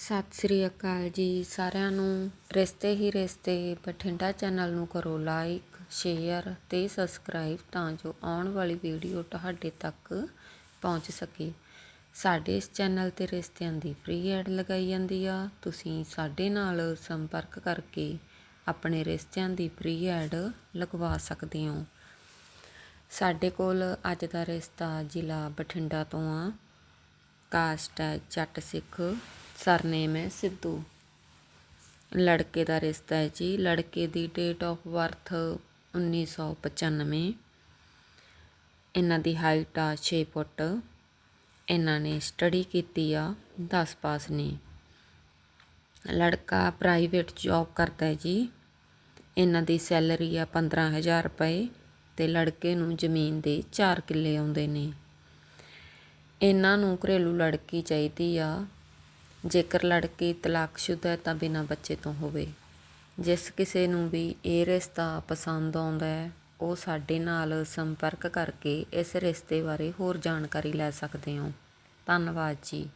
ਸਤਿ ਸ੍ਰੀ ਅਕਾਲ ਜੀ ਸਾਰਿਆਂ ਨੂੰ। ਰਿਸ਼ਤੇ ਹੀ ਰਿਸ਼ਤੇ, ਬਠਿੰਡਾ ਚੈਨਲ ਨੂੰ ਕਰੋ ਲਾਈਕ, ਸ਼ੇਅਰ ਤੇ ਸਬਸਕ੍ਰਾਈਬ ਤਾਂ ਜੋ ਆਉਣ ਵਾਲੀ ਵੀਡੀਓ ਤੁਹਾਡੇ ਤੱਕ ਪਹੁੰਚ ਸਕੇ। ਸਾਡੇ ਇਸ ਚੈਨਲ ਤੇ ਰਿਸ਼ਤਿਆਂ ਦੀ ਫ੍ਰੀ ਐਡ ਲਗਾਈ ਜਾਂਦੀ ਆ। ਤੁਸੀਂ ਸਾਡੇ ਨਾਲ ਸੰਪਰਕ ਕਰਕੇ ਆਪਣੇ ਰਿਸ਼ਤਿਆਂ ਦੀ ਫ੍ਰੀ ਐਡ ਲਗਵਾ ਸਕਦੇ ਹੋ। ਸਾਡੇ ਕੋਲ ਅੱਜ ਦਾ ਰਿਸ਼ਤਾ ਜ਼ਿਲ੍ਹਾ ਬਠਿੰਡਾ ਤੋਂ ਆ। ਕਾਸਟ ਹੈ ਜੱਟ ਸਿੱਖ। ਸਰਨੇਮ ਹੈ ਸਿੱਧੂ। ਲੜਕੇ ਦਾ ਰਿਸ਼ਤਾ ਹੈ ਜੀ। ਲੜਕੇ ਦੀ ਡੇਟ ਆਫ ਬਰਥ 1995 ਇਹਨਾਂ ਦੀ ਹਾਈਟ ਆ 6 ਫੁੱਟ। ਇਹਨਾਂ ਨੇ ਸਟੱਡੀ ਕੀਤੀ ਆ 10 ਪਾਸ ਨੇ। ਲੜਕਾ ਪ੍ਰਾਈਵੇਟ ਜੌਬ ਕਰਦਾ ਹੈ ਜੀ। ਇਹਨਾਂ ਦੀ ਸੈਲਰੀ ਆ 15000 ਰੁਪਏ ਤੇ ਲੜਕੇ ਨੂੰ ਜ਼ਮੀਨ ਦੇ 4 ਕਿੱਲੇ ਆਉਂਦੇ ਨੇ। ਇਹਨਾਂ ਨੂੰ ਘਰੇਲੂ ਲੜਕੀ ਚਾਹੀਦੀ ਆ। ਜੇਕਰ ਲੜਕੀ ਤਲਾਕਸ਼ੁਦਾ ਹੈ ਤਾਂ ਬਿਨਾਂ ਬੱਚੇ ਤੋਂ ਹੋਵੇ। ਜਿਸ ਕਿਸੇ ਨੂੰ ਵੀ ਇਹ ਰਿਸ਼ਤਾ ਪਸੰਦ ਆਉਂਦਾ ਹੈ, ਉਹ ਸਾਡੇ ਨਾਲ ਸੰਪਰਕ ਕਰਕੇ ਇਸ ਰਿਸ਼ਤੇ ਬਾਰੇ ਹੋਰ ਜਾਣਕਾਰੀ ਲੈ ਸਕਦੇ ਹੋ। ਧੰਨਵਾਦ ਜੀ।